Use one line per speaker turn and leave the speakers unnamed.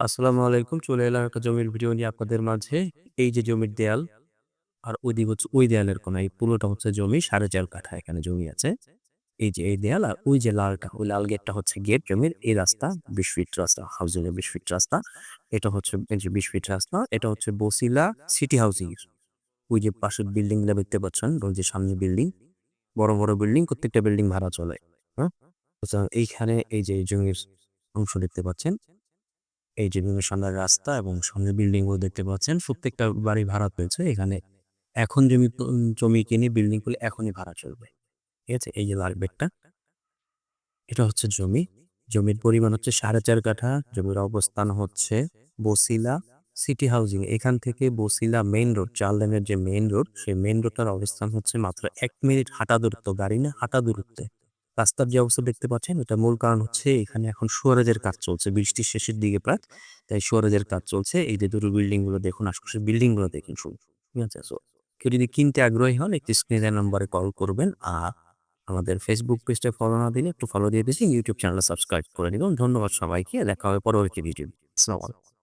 আসসালামু আলাইকুম। চলে এলাম একটা জমির ভিডিও নিয়ে আপনাদের মাঝে। এই যে জমির দেয়াল আর ওইদিক হচ্ছে ওই দেয়ালের কোনা। এই পুরোটা হচ্ছে জমি ৪.৫ কাঠা এখানে জমি আছে। এই যে এই দেয়াল আর ওই যে লালটা, ওই লাল গেটটা হচ্ছে গেট জমির। এই রাস্তা ২০ ফিট রাস্তা, হাউজিং এর ২০ ফিট রাস্তা। এটা হচ্ছে ২০ ফিট রাস্তা। এটা হচ্ছে বছিলা সিটি হাউজিং। ওই যে পাশের বিল্ডিংগুলা দেখতে পাচ্ছেন, ওই যে সামনে বিল্ডিং। বড়, বড় বিল্ডিং প্রত্যেকটা বিল্ডিং ভাড়া চলে। হ্যাঁ? এইখানে এই যে জমির অংশ দেখতে পাচ্ছেন। এই যে সামনের রাস্তা এবং সামনের বিল্ডিংগুলো দেখতে পাচ্ছেন। প্রত্যেকটা বাড়ি ভাড়া পেয়েছে। এখানে এখন জমি জমি কিনে বিল্ডিং করলে এখনই ভাড়া চলবে। ঠিক আছে? এই যে লাল গেটটা। এটা হচ্ছে জমি। জমির পরিমাণ হচ্ছে ৪.৫ কাঠা। জমির অবস্থান হচ্ছে বছিলা সিটি হাউজিং। এখান থেকে বছিলা মেইন রোড, চার যে মেইন রোড, সেই মেইন রোডটার অবস্থান হচ্ছে মাত্র এক মিনিট হাঁটা দূরত্ব। গাড়ি না হাঁটা দূরত্বে। রাস্তার যে অবস্থা দেখতে পাচ্ছেন, এটার মূল কারণ হচ্ছে এখানে এখন সুয়ারেজের কাজ চলছে। বৃষ্টির শেষের দিকে প্রায়। তাই সুয়ারেজের কাজ চলছে। এই যে দুটো বিল্ডিংগুলো দেখুন, আশপাশের বিল্ডিংগুলো দেখুন শুধু। ঠিক আছে? কেউ যদি কিনতে আগ্রহী হন একটি স্ক্রিনের নাম্বারে কল করবেন। আর আমাদের ফেসবুক পেজটা ফলো না দিলে একটু ফলো দিয়ে দিয়েছি। ইউটিউব চ্যানেলটা সাবস্ক্রাইব করে নিবেন। ধন্যবাদ সবাইকে। দেখা হবে পরবর্তী ভিডিও। আসসালামু আলাইকুম।